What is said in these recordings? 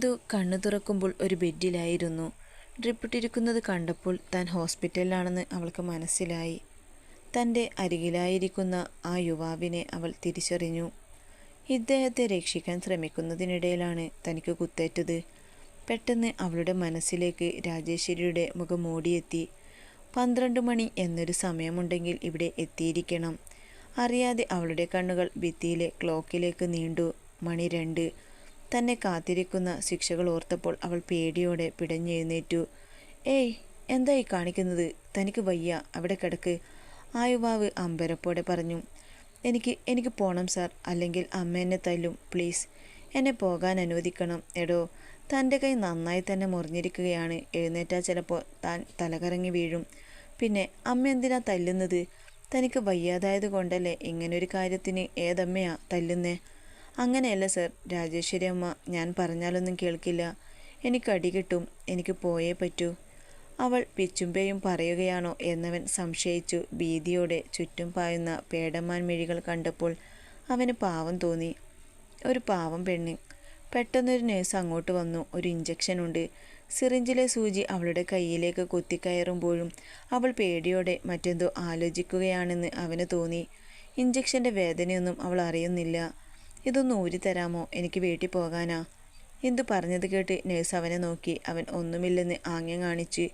ഇന്ദു കണ്ണു തുറക്കുമ്പോൾ ഒരു ബെഡിലായിരുന്നു. ഡ്രിപ്പിട്ടിരിക്കുന്നത് കണ്ടപ്പോൾ താൻ ഹോസ്പിറ്റലിലാണെന്ന് അവൾക്ക് മനസ്സിലായി. തന്റെ അരികിലായിരിക്കുന്ന ആ യുവാവിനെ അവൾ തിരിച്ചറിഞ്ഞു. ഇദ്ദേഹത്തെ രക്ഷിക്കാൻ ശ്രമിക്കുന്നതിനിടയിലാണ് തനിക്ക് കുത്തേറ്റത്. പെട്ടെന്ന് അവളുടെ മനസ്സിലേക്ക് രാജേശ്വരിയുടെ മുഖം ഓടിയെത്തി പന്ത്രണ്ട് മണി എന്നൊരു സമയമുണ്ടെങ്കിൽ ഇവിടെ എത്തിയിരിക്കണം. അറിയാതെ അവളുടെ കണ്ണുകൾ ഭിത്തിയിലെ ക്ലോക്കിലേക്ക് നീണ്ടു. മണി രണ്ട്. തന്നെ കാത്തിരിക്കുന്ന ശിക്ഷകൾ ഓർത്തപ്പോൾ അവൾ പേടിയോടെ പിടഞ്ഞെഴുന്നേറ്റു. ഏയ് എന്തായി കാണിക്കുന്നത്? തനിക്ക് വയ്യ. അവിടെ കിടക്ക്. ആ യുവാവ് അമ്പരപ്പോടെ പറഞ്ഞു. എനിക്ക് എനിക്ക് പോണം സാർ. അല്ലെങ്കിൽ അമ്മ എന്നെ തല്ലും. പ്ലീസ് എന്നെ പോകാൻ അനുവദിക്കണം. എടോ തന്റെ കൈ നന്നായി തന്നെ മുറിഞ്ഞിരിക്കുകയാണ്. എഴുന്നേറ്റാൽ ചിലപ്പോൾ താൻ തലകറങ്ങി വീഴും. പിന്നെ അമ്മ എന്തിനാ തല്ലുന്നത്? തനിക്ക് വയ്യാതായത് കൊണ്ടല്ലേ ഇങ്ങനൊരു കാര്യത്തിന് ഏതമ്മയാ തല്ലുന്നേ? അങ്ങനെയല്ല സർ. രാജേശ്വരി അമ്മ ഞാൻ പറഞ്ഞാലൊന്നും കേൾക്കില്ല. എനിക്ക് അടി കിട്ടും. എനിക്ക് പോയേ പറ്റൂ. അവൾ പിച്ചുമ്പേയും പറയുകയാണോ എന്നവൻ സംശയിച്ചു. ഭീതിയോടെ ചുറ്റും പായുന്ന പേടമാൻ മിഴികൾ കണ്ടപ്പോൾ അവന് പാവം തോന്നി. ഒരു പാവം പെണ്ണ്. പെട്ടെന്നൊരു നേഴ്സ് അങ്ങോട്ട് വന്നു. ഒരു ഇഞ്ചക്ഷൻ ഉണ്ട്. സിറിഞ്ചിലെ സൂചി അവളുടെ കയ്യിലേക്ക് കുത്തിക്കയറുമ്പോഴും അവൾ പേടിയോടെ മറ്റെന്തോ ആലോചിക്കുകയാണെന്ന് അവന് തോന്നി. ഇഞ്ചക്ഷന്റെ വേദനയൊന്നും അവൾ അറിയുന്നില്ല. ഇതൊന്ന് തരാമോ? എനിക്ക് വീട്ടിൽ പോകാനാ. എന്തു പറഞ്ഞത് കേട്ട് നേഴ്സ് അവനെ നോക്കി. അവൻ ഒന്നുമില്ലെന്ന് ആംഗ്യം കാണിച്ച്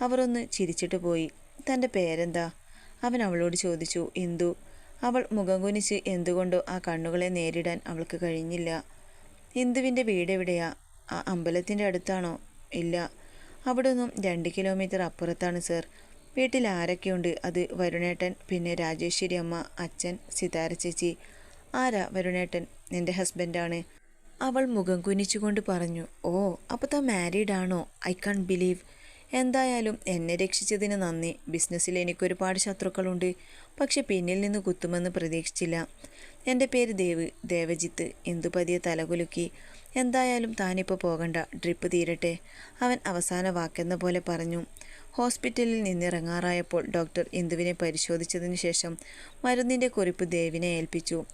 അവർ ഒന്ന് ചിരിച്ചിട്ട് പോയി. തന്റെ പേരെന്താ? അവൻ അവളോട് ചോദിച്ചു. ഇന്ദു അവൾ മുഖം കുനിച്ച് എന്തുകൊണ്ടോ ആ കണ്ണുകളെ നേരിടാൻ അവൾക്ക് കഴിഞ്ഞില്ല. ഇന്ദുവിന്റെ വീട് എവിടെയാ? ആ അമ്പലത്തിന്റെ അടുത്താണോ? ഇല്ല. അവിടെ നിന്നും രണ്ട് കിലോമീറ്റർ അപ്പുറത്താണ് സർ. വീട്ടിൽ ആരൊക്കെയുണ്ട്? അത് വരുണേട്ടൻ പിന്നെ രാജേശ്വരി അമ്മ അച്ഛൻ സിതാര ചേച്ചി. ആരാ വരുണേട്ടൻ? നിന്റെ ഹസ്ബൻഡാണ് അവൾ മുഖം കുനിച്ചുകൊണ്ട് പറഞ്ഞു ഓ അപ്പോൾ താ മാരീഡ് ആണോ? ഐ കാൺ ബിലീവ് എന്തായാലും എന്നെ രക്ഷിച്ചതിന് നന്ദി. ബിസിനസ്സിൽ എനിക്കൊരുപാട് ശത്രുക്കളുണ്ട്. പക്ഷെ പിന്നിൽ നിന്ന് കുത്തുമെന്ന് പ്രതീക്ഷിച്ചില്ല. എന്റെ പേര് ദേവ് ദേവജിത്ത്. ഇന്ദുപതിയെ തലകുലുക്കി. എന്തായാലും താനിപ്പോൾ പോകണ്ട. ഡ്രിപ്പ് തീരട്ടെ. അവൻ അവസാന വാക്കെന്ന പോലെ പറഞ്ഞു. ഹോസ്പിറ്റലിൽ നിന്നിറങ്ങാറായപ്പോൾ ഡോക്ടർ ഇന്ദുവിനെ പരിശോധിച്ചതിന് ശേഷം മരുന്നിന്റെ കുറിപ്പ് ദേവിനെ ഏൽപ്പിച്ചു.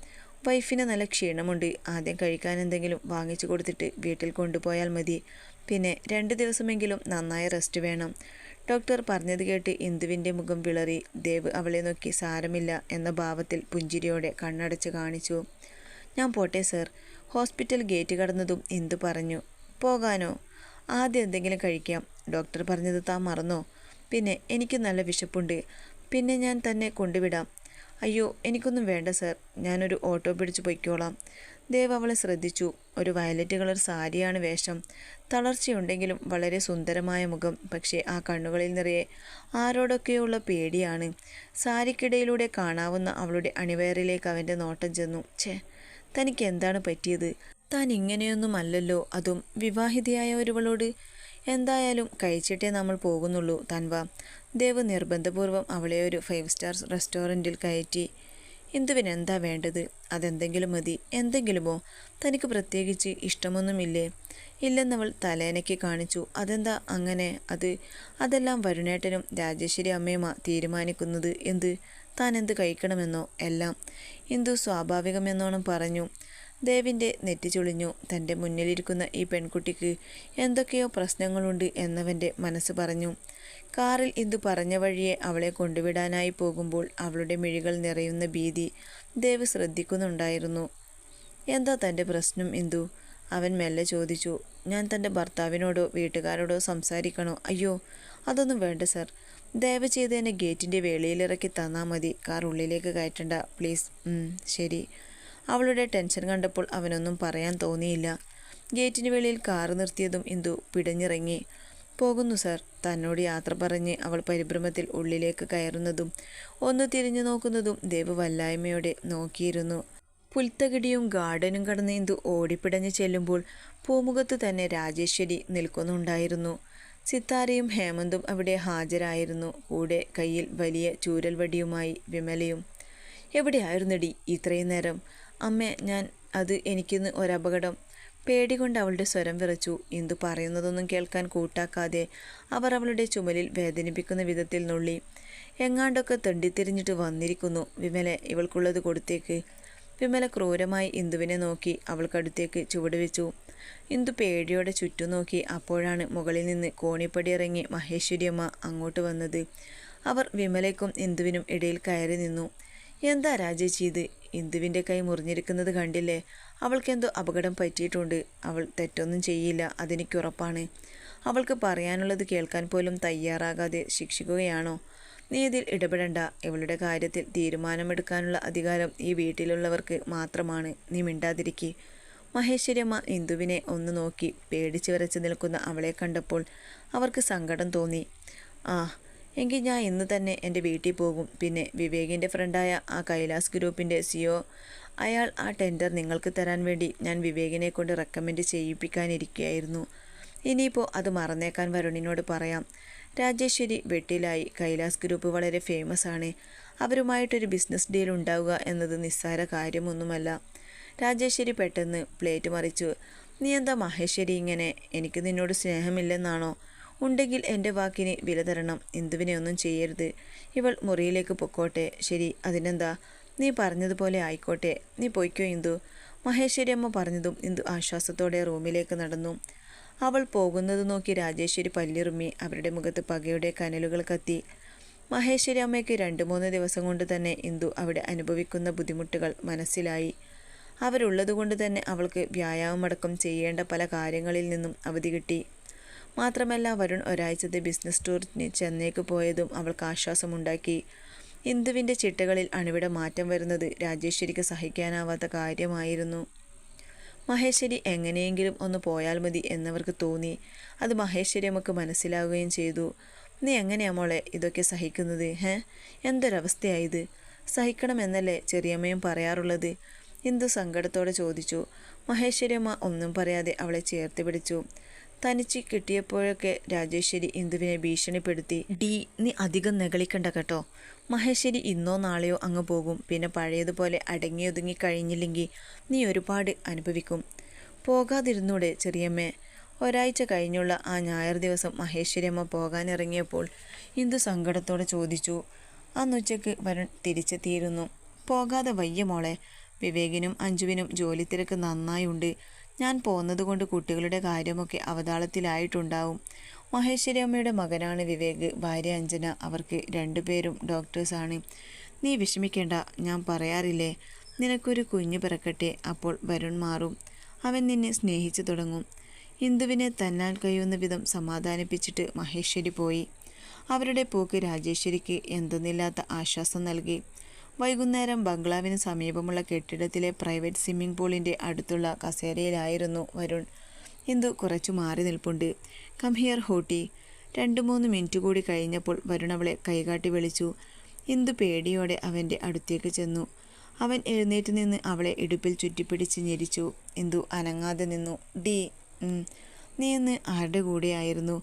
വൈഫിന് നല്ല ക്ഷീണമുണ്ട്. ആദ്യം കഴിക്കാൻ എന്തെങ്കിലും വാങ്ങിച്ചു കൊടുത്തിട്ട് വീട്ടിൽ കൊണ്ടുപോയാൽ മതി. പിന്നെ രണ്ട് ദിവസമെങ്കിലും നന്നായി റെസ്റ്റ് വേണം. ഡോക്ടർ പറഞ്ഞത് കേട്ട് ഇന്ദുവിന്റെ മുഖം വിളറി. ദേവ് അവളെ നോക്കി സാരമില്ല എന്ന ഭാവത്തിൽ പുഞ്ചിരിയോടെ കണ്ണടച്ച് കാണിച്ചു. ഞാൻ പോട്ടെ സർ ഹോസ്പിറ്റൽ ഗേറ്റ് കടന്നതും ഇന്ദു പറഞ്ഞു പോകാനോ? ആദ്യം എന്തെങ്കിലും കഴിക്കാം. ഡോക്ടർ പറഞ്ഞത് താൻ മറന്നോ? പിന്നെ എനിക്ക് നല്ല വിശപ്പുണ്ട്. പിന്നെ ഞാൻ തന്നെ കൊണ്ടുവിടാം. അയ്യോ എനിക്കൊന്നും വേണ്ട സർ. ഞാനൊരു ഓട്ടോ പിടിച്ച് പൊയ്ക്കോളാം. ദേവ് അവളെ ശ്രദ്ധിച്ചു. ഒരു വയലറ്റ് കളർ സാരിയാണ് വേഷം. തളർച്ചയുണ്ടെങ്കിലും വളരെ സുന്ദരമായ മുഖം. പക്ഷേ ആ കണ്ണുകളിൽ നിറയെ ആരോടൊക്കെയുള്ള പേടിയാണ്. സാരിക്കിടയിലൂടെ കാണാവുന്ന അവളുടെ അണിവയറിലേക്ക് അവന്റെ നോട്ടം ചെന്നു. ഛേ തനിക്ക് എന്താണ് പറ്റിയത്? താൻ ഇങ്ങനെയൊന്നും അല്ലല്ലോ അതും വിവാഹിതയായ ഒരുവളോട് എന്തായാലും കഴിച്ചിട്ടേ നമ്മൾ പോകുന്നുള്ളൂ തൻവ. ദേവ് നിർബന്ധപൂർവം അവളെ ഒരു ഫൈവ് സ്റ്റാർ റെസ്റ്റോറന്റിൽ കയറ്റി. എന്തുവിനെന്താ എന്താ വേണ്ടത്? അതെന്തെങ്കിലും മതി. എന്തെങ്കിലുമോ? തനിക്ക് പ്രത്യേകിച്ച് ഇഷ്ടമൊന്നുമില്ലേ ഇല്ലെന്നവൾ തലേനയ്ക്ക് കാണിച്ചു. അതെന്താ അങ്ങനെ? അത് അതെല്ലാം വരുണേട്ടനും രാജേശ്വരി അമ്മയുമാ തീരുമാനിക്കുന്നത്. എന്ത്? താൻ എന്ത് കഴിക്കണമെന്നോ? എല്ലാം. ഇന്ദു സ്വാഭാവികമെന്നോണം പറഞ്ഞു. ദേവിന്റെ നെറ്റി ചുളിഞ്ഞു. തന്റെ മുന്നിലിരിക്കുന്ന ഈ പെൺകുട്ടിക്ക് എന്തൊക്കെയോ പ്രശ്നങ്ങളുണ്ട് എന്നവന്റെ മനസ്സ് പറഞ്ഞു. കാറിൽ ഇത് പറഞ്ഞ വഴിയെ അവളെ കൊണ്ടുവിടാനായി പോകുമ്പോൾ അവളുടെ മിഴികൾ നിറയുന്ന ഭീതി ദേവ് ശ്രദ്ധിക്കുന്നുണ്ടായിരുന്നു. എന്താ തന്റെ പ്രശ്നം ഇന്ദു? അവൻ മെല്ലെ ചോദിച്ചു. ഞാൻ തന്റെ ഭർത്താവിനോടോ വീട്ടുകാരോടോ സംസാരിക്കണോ? അയ്യോ അതൊന്നും വേണ്ട സർ. ദയവ് ചെയ്ത് എന്നെ ഗേറ്റിന്റെ വേളിയിലിറക്കി തന്നാൽ മതി. കാർ ഉള്ളിലേക്ക് കയറ്റണ്ട പ്ലീസ്. ശരി. അവളുടെ ടെൻഷൻ കണ്ടപ്പോൾ അവനൊന്നും പറയാൻ തോന്നിയില്ല. ഗേറ്റിന് വെളിയിൽ കാറ് നിർത്തിയതും ഇന്ദു പിടഞ്ഞിറങ്ങി. പോകുന്നു സർ തന്നോട് യാത്ര പറഞ്ഞ് അവൾ പരിഭ്രമത്തിൽ ഉള്ളിലേക്ക് കയറുന്നതും ഒന്ന് തിരിഞ്ഞു നോക്കുന്നതും ദേവ് വല്ലായ്മയോടെ നോക്കിയിരുന്നു. പുൽത്തകിടിയും ഗാർഡനും കടന്ന് ഇന്ദു ഓടിപ്പിടഞ്ഞ് ചെല്ലുമ്പോൾ പൂമുഖത്ത് തന്നെ രാജേശ്വരി നിൽക്കുന്നുണ്ടായിരുന്നു. സിത്താരയും ഹേമന്തും അവിടെ ഹാജരായിരുന്നു. കൂടെ കയ്യിൽ വലിയ ചൂരൽവടിയുമായി വിമലയും എവിടെയായിരുന്നടി ഇത്രയും നേരം? അമ്മ ഞാൻ അത് എനിക്കിന്ന് ഒരപകടം. പേടി കൊണ്ട് അവളുടെ സ്വരം വിറച്ചു. ഇന്ദു പറയുന്നതൊന്നും കേൾക്കാൻ കൂട്ടാക്കാതെ അവർ അവളുടെ ചുമലിൽ വേദനിപ്പിക്കുന്ന വിധത്തിൽ നുള്ളി. എങ്ങാണ്ടൊക്കെ തെണ്ടിത്തിരിഞ്ഞിട്ട് വന്നിരിക്കുന്നു. വിമല ഇവൾക്കുള്ളത് കൊടുത്തേക്ക്. വിമല ക്രൂരമായി ഇന്ദുവിനെ നോക്കി അവൾക്കടുത്തേക്ക് ചുവട് വെച്ചു. ഇന്ദു പേടിയോടെ ചുറ്റും നോക്കി അപ്പോഴാണ് മുകളിൽ നിന്ന് കോണിപ്പടി ഇറങ്ങി മഹേശ്വരിയമ്മ അങ്ങോട്ട് വന്നത്. അവർ വിമലയ്ക്കും ഇന്ദുവിനും ഇടയിൽ കയറി നിന്നു. എന്താ രാജേച്ചി ഇത് ഇന്ദുവിന്റെ കൈ മുറിഞ്ഞിരിക്കുന്നത് കണ്ടില്ലേ? അവൾക്കെന്തോ അപകടം പറ്റിയിട്ടുണ്ട്. അവൾ തെറ്റൊന്നും ചെയ്യില്ല അതെനിക്കുറപ്പാണ് അവൾക്ക് പറയാനുള്ളത് കേൾക്കാൻ പോലും തയ്യാറാകാതെ ശിക്ഷിക്കുകയാണോ? നീ ഇതിൽ ഇടപെടണ്ട. ഇവളുടെ കാര്യത്തിൽ തീരുമാനമെടുക്കാനുള്ള അധികാരം ഈ വീട്ടിലുള്ളവർക്ക് മാത്രമാണ്. നീ മിണ്ടാതിരിക്കെ. മഹേശ്വരിയമ്മ ഇന്ദുവിനെ ഒന്ന് നോക്കി പേടിച്ചു വരച്ച് നിൽക്കുന്ന അവളെ കണ്ടപ്പോൾ അവർക്ക് സങ്കടം തോന്നി. ആ എങ്കിൽ ഞാൻ ഇന്ന് തന്നെ എന്റെ വീട്ടിൽ പോകും. പിന്നെ വിവേകിന്റെ ഫ്രണ്ടായ ആ കൈലാസ് ഗ്രൂപ്പിന്റെ സിഒ അയാൾ ആ ടെൻഡർ നിങ്ങൾക്ക് തരാൻ വേണ്ടി ഞാൻ വിവേകിനെ കൊണ്ട് റെക്കമെൻഡ് ചെയ്യിപ്പിക്കാനിരിക്കുകയായിരുന്നു. ഇനിയിപ്പോൾ അത് മറന്നേക്കാൻ വരുണിനോട് പറയാം. രാജേശ്വരി വെട്ടിലായി. കൈലാസ് ഗ്രൂപ്പ് വളരെ ഫേമസ് ആണ്. അവരുമായിട്ടൊരു ബിസിനസ് ഡീൽ ഉണ്ടാവുക എന്നത് നിസ്സാര കാര്യമൊന്നുമല്ല. രാജേശ്വരി പെട്ടെന്ന് പ്ലേറ്റ് മറിച്ചു. നീ എന്താ മഹേശ്വരി ഇങ്ങനെ? എനിക്ക് നിന്നോട് സ്നേഹമില്ലെന്നാണോ? ഉണ്ടെങ്കിൽ എന്റെ വാക്കിനെ വില തരണം. എന്തുവിനെയൊന്നും ചെയ്യരുത്. ഇവൾ മുറിയിലേക്ക് പൊക്കോട്ടെ. ശരി അതിനെന്താ? നീ പറഞ്ഞതുപോലെ ആയിക്കോട്ടെ. നീ പൊയ്ക്കോ ഇന്ദു. മഹേശ്വരി അമ്മ പറഞ്ഞതും ഇന്ദു ആശ്വാസത്തോടെ റൂമിലേക്ക് നടന്നു. അവൾ പോകുന്നത് നോക്കി രാജേശ്വരി പല്ലിറുമ്മി അവരുടെ മുഖത്ത് പകയുടെ കനലുകൾ കത്തി. മഹേശ്വരി അമ്മയ്ക്ക് രണ്ട് മൂന്ന് ദിവസം കൊണ്ട് തന്നെ ഇന്ദു അവിടെ അനുഭവിക്കുന്ന ബുദ്ധിമുട്ടുകൾ മനസ്സിലായി. അവരുള്ളതുകൊണ്ട് തന്നെ അവൾക്ക് വ്യായാമമടക്കം ചെയ്യേണ്ട പല കാര്യങ്ങളിൽ നിന്നും അവധി കിട്ടി. മാത്രമല്ല വരുൺ ഒരാഴ്ചത്തെ ബിസിനസ് ടൂറിന് ചെന്നൈക്ക് പോയതും അവൾക്ക് ആശ്വാസമുണ്ടാക്കി. ഇന്ദുവിന്റെ ചിട്ടകളിൽ അണുവിട മാറ്റം വരുന്നത് രാജേശ്വരിക്ക് സഹിക്കാനാവാത്ത കാര്യമായിരുന്നു. മഹേശ്വരി എങ്ങനെയെങ്കിലും ഒന്ന് പോയാൽ മതി എന്നവർക്ക് തോന്നി. അത് മഹേശ്വരി നമുക്ക് മനസ്സിലാവുകയും ചെയ്തു. നീ എങ്ങനെയാ മോളെ ഇതൊക്കെ സഹിക്കുന്നത്? ഹേ? എന്തൊരവസ്ഥയായത്? സഹിക്കണമെന്നല്ലേ ചെറിയമ്മയും പറയാറുള്ളത്? ഇന്ദു സങ്കടത്തോടെ ചോദിച്ചു. മഹേശ്വരിയമ്മ ഒന്നും പറയാതെ അവളെ ചേർത്ത് പിടിച്ചു. തനിച്ച് കിട്ടിയപ്പോഴൊക്കെ രാജേശ്വരി ഇന്ദുവിനെ ഭീഷണിപ്പെടുത്തി. ഡി നീ അധികം നെകളിക്കണ്ട കേട്ടോ. മഹേശ്വരി ഇന്നോ നാളെയോ അങ്ങ് പോകും. പിന്നെ പഴയതുപോലെ അടങ്ങിയൊതുങ്ങി കഴിഞ്ഞില്ലെങ്കിൽ നീ ഒരുപാട് അനുഭവിക്കും. പോകാതിരുന്നൂടെ ചെറിയമ്മേ. ഒരാഴ്ച കഴിഞ്ഞുള്ള ആ ഞായർ ദിവസം മഹേശ്വരിയമ്മ പോകാനിറങ്ങിയപ്പോൾ ഇന്ദു സങ്കടത്തോടെ ചോദിച്ചു. അന്നുച്ചയ്ക്ക് വരുൺ തിരിച്ചെത്തിയിരുന്നു. പോകാതെ വയ്യ മോളെ. വിവേകിനും അഞ്ജുവിനും ജോലി തിരക്ക് നന്നായുണ്ട്. ഞാൻ പോന്നതുകൊണ്ട് കുട്ടികളുടെ കാര്യമൊക്കെ അവതാളത്തിലായിട്ടുണ്ടാവും. മഹേശ്വരി അമ്മയുടെ മകനാണ് വിവേക്. ഭാര്യ അഞ്ജന. അവർക്ക് രണ്ടുപേരും ഡോക്ടേഴ്സാണ് നീ വിഷമിക്കേണ്ട ഞാൻ പറയാറില്ലേ? നിനക്കൊരു കുഞ്ഞു പിറക്കട്ടെ അപ്പോൾ വരുൺ മാറും. അവൻ നിന്നെ സ്നേഹിച്ചു തുടങ്ങും. ഇന്ദുവിനെ തന്നാൽ കഴിയുന്ന വിധം സമാധാനിപ്പിച്ചിട്ട് മഹേശ്വരി പോയി. അവരുടെ പോക്ക് രാജേശ്വരിക്ക് എന്തെന്നില്ലാത്ത ആശ്വാസം നൽകി. വൈകുന്നേരം ബംഗ്ലാവിന് സമീപമുള്ള കെട്ടിടത്തിലെ പ്രൈവറ്റ് സ്വിമ്മിംഗ് പൂളിന്റെ അടുത്തുള്ള കസേരയിലായിരുന്നു വരുൺ. ഇന്ദു കുറച്ചു മാറി നിൽപ്പുണ്ട്. Come here hottie. രണ്ട് മൂന്ന് മിനിറ്റ് കൂടി കഴിഞ്ഞപ്പോൾ വരുൺ അവളെ കൈകാട്ടി വിളിച്ചു. ഇന്ദു പേടിയോടെ അവന്റെ അടുത്തേക്ക് ചെന്നു. അവൻ എഴുന്നേറ്റ് നിന്ന് അവളെ ഇടുപ്പിൽ ചുറ്റിപ്പിടിച്ച് ഞെരിച്ചു. ഇന്ദു അനങ്ങാതെ നിന്നു. ഡി നീ ഇന്ന് ആരുടെ കൂടെയായിരുന്നു?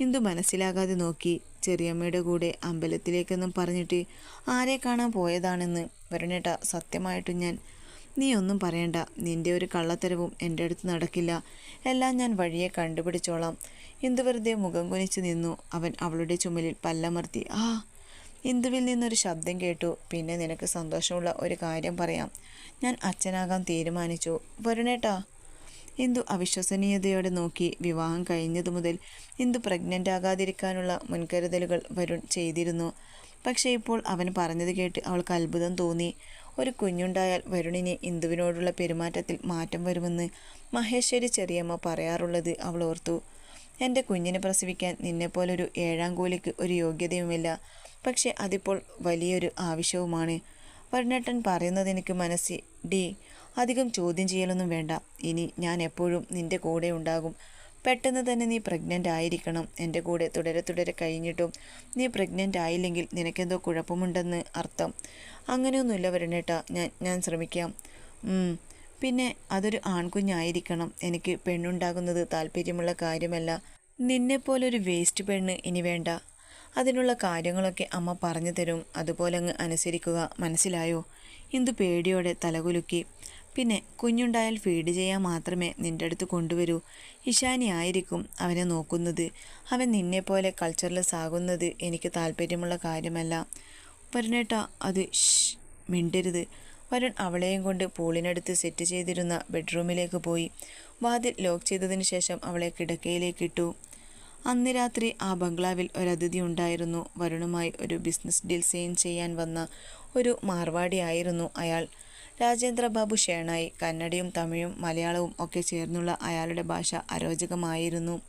ഇന്ദു മനസ്സിലാകാതെ നോക്കി ചെറിയമ്മയുടെ കൂടെ അമ്പലത്തിലേക്കെന്നും പറഞ്ഞിട്ട് ആരെ കാണാൻ പോയതാണെന്ന് വരുണേട്ട സത്യമായിട്ടും ഞാൻ. നീ ഒന്നും പറയണ്ട. നിന്റെ ഒരു കള്ളത്തരവും എന്റെ അടുത്ത് നടക്കില്ല. എല്ലാം ഞാൻ വഴിയെ കണ്ടുപിടിച്ചോളാം. ഇന്ദു വെറുതെ മുഖം കുനിച്ച് നിന്നു. അവൻ അവളുടെ ചുമലിൽ പല്ലമർത്തി ആ ഇന്ദുവിൽ നിന്നൊരു ശബ്ദം കേട്ടു. പിന്നെ നിനക്ക് സന്തോഷമുള്ള ഒരു കാര്യം പറയാം. ഞാൻ അച്ഛനാകാൻ തീരുമാനിച്ചു. വരുണേട്ടാ ഇന്ദു അവിശ്വസനീയതയോടെ നോക്കി വിവാഹം കഴിഞ്ഞതു മുതൽ ഇന്ദു പ്രഗ്നന്റ് ആകാതിരിക്കാനുള്ള മുൻകരുതലുകൾ വരുൺ ചെയ്തിരുന്നു. പക്ഷേ ഇപ്പോൾ അവൻ പറഞ്ഞത് കേട്ട് അവൾക്ക് അത്ഭുതം തോന്നി. ഒരു കുഞ്ഞുണ്ടായാൽ വരുണിന് ഇന്ദുവിനോടുള്ള പെരുമാറ്റത്തിൽ മാറ്റം വരുമെന്ന് മഹേശ്വരി ചെറിയമ്മ പറയാറുള്ളത് അവൾ ഓർത്തു. എന്റെ കുഞ്ഞിനെ പ്രസവിക്കാൻ നിന്നെപ്പോലൊരു ഏഴാം കൂലിക്ക് ഒരു യോഗ്യതയുമില്ല. പക്ഷേ അതിപ്പോൾ വലിയൊരു ആവശ്യവുമാണ് വരുണേട്ടൻ പറയുന്നത് എനിക്ക് മനസ്സി ഡി അധികം ചോദ്യം ചെയ്യലൊന്നും വേണ്ട. ഇനി ഞാൻ എപ്പോഴും നിന്റെ കൂടെ ഉണ്ടാകും. പെട്ടെന്ന് തന്നെ നീ പ്രഗ്നന്റ് ആയിരിക്കണം. എന്റെ കൂടെ തുടരെ തുടരെ കഴിഞ്ഞിട്ടും നീ പ്രഗ്നന്റ് ആയില്ലെങ്കിൽ നിനക്കെന്തോ കുഴപ്പമുണ്ടെന്ന് അർത്ഥം. അങ്ങനെയൊന്നുമില്ല വരണേട്ട. ഞാൻ ഞാൻ ശ്രമിക്കാം. പിന്നെ അതൊരു ആൺകുഞ്ഞായിരിക്കണം. എനിക്ക് പെണ്ണുണ്ടാകുന്നത് താല്പര്യമുള്ള കാര്യമല്ല. നിന്നെപ്പോലൊരു വേസ്റ്റ് പെണ്ണ് ഇനി വേണ്ട. അതിനുള്ള കാര്യങ്ങളൊക്കെ അമ്മ പറഞ്ഞു തരും. അതുപോലെ അങ്ങ് അനുസരിക്കുക. മനസ്സിലായോ? ഇന്ദു പേടിയോടെ തലകുലുക്കി. പിന്നെ കുഞ്ഞുണ്ടായാൽ ഫീഡ് ചെയ്യാൻ മാത്രമേ നിന്റെ അടുത്ത് കൊണ്ടുവരൂ. ഇഷാനി ആയിരിക്കും അവനെ നോക്കുന്നത്. അവൻ നിന്നെപ്പോലെ കൾച്ചർലെസ് ആകുന്നത് എനിക്ക് താല്പര്യമുള്ള കാര്യമല്ല. പറഞ്ഞേട്ട അത് ഷ് മിണ്ടരുത്. വരുൺ അവളെയും കൊണ്ട് പൂളിനടുത്ത് സെറ്റ് ചെയ്തിരുന്ന ബെഡ്റൂമിലേക്ക് പോയി. വാതിൽ ലോക്ക് ചെയ്തതിന് ശേഷം അവളെ കിടക്കയിലേക്ക് ഇട്ടു. അന്ന് രാത്രി ആ ബംഗ്ലാവിൽ ഒരതിഥി ഉണ്ടായിരുന്നു. വരുണുമായി ഒരു ബിസിനസ് ഡീൽ സെയിൻ ചെയ്യാൻ വന്ന ഒരു മാർവാടിയായിരുന്നു അയാൾ. രാജേന്ദ്ര ബാബു ഷേണായി. കന്നഡയും തമിഴും മലയാളവും ഒക്കെ ചേർന്നുള്ള അയാളുടെ ഭാഷ അരോചകമായിരുന്നു.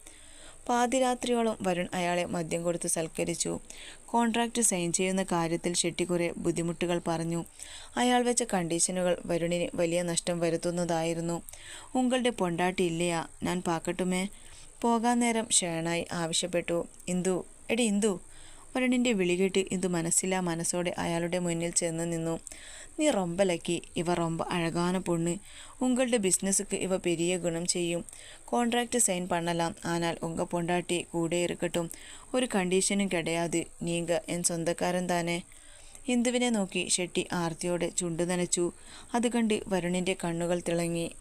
പാതിരാത്രിയോളം വരുൺ അയാളെ മദ്യം കൊടുത്ത് സൽക്കരിച്ചു. കോൺട്രാക്റ്റ് സൈൻ ചെയ്യുന്ന കാര്യത്തിൽ ഷെട്ടി കുറെ ബുദ്ധിമുട്ടുകൾ പറഞ്ഞു. അയാൾ വെച്ച കണ്ടീഷനുകൾ വരുണിന് വലിയ നഷ്ടം വരുത്തുന്നതായിരുന്നു. ഉങ്ങളുടെ പൊണ്ടാട്ടി ഇല്ലയാ. ഞാൻ പാക്കട്ടുമേ? പോകാൻ നേരം ഷേണായി ആവശ്യപ്പെട്ടു. ഇന്ദു എടി ഇന്ദു വരുണിന്റെ വിളികേട്ട് ഇത് മനസ്സിലാ മനസ്സോടെ അയാളുടെ മുന്നിൽ ചെന്ന് നിന്നു. നീ റൊമ്പലക്കി. ഇവ റൊമ്പ അഴകാന പൊണ്ണ്. ഉങ്ങളുടെ ബിസിനസ്സുക്ക് ഇവ പെരിയ ഗുണം ചെയ്യും. Contract sign പണ്ണലാം. ആനാൽ ഉങ്ക പൊണ്ടാട്ടി കൂടെ ഇറക്കട്ടും. ഒരു കണ്ടീഷനും കിടയാതെ. നീങ്ക എൻ സ്വന്തക്കാരൻ താനെ ഹിന്ദുവിനെ നോക്കി ഷെട്ടി ആർത്തിയോടെ ചുണ്ടു നനച്ചു. അത് കണ്ട് വരുണിന്റെ കണ്ണുകൾ തിളങ്ങി.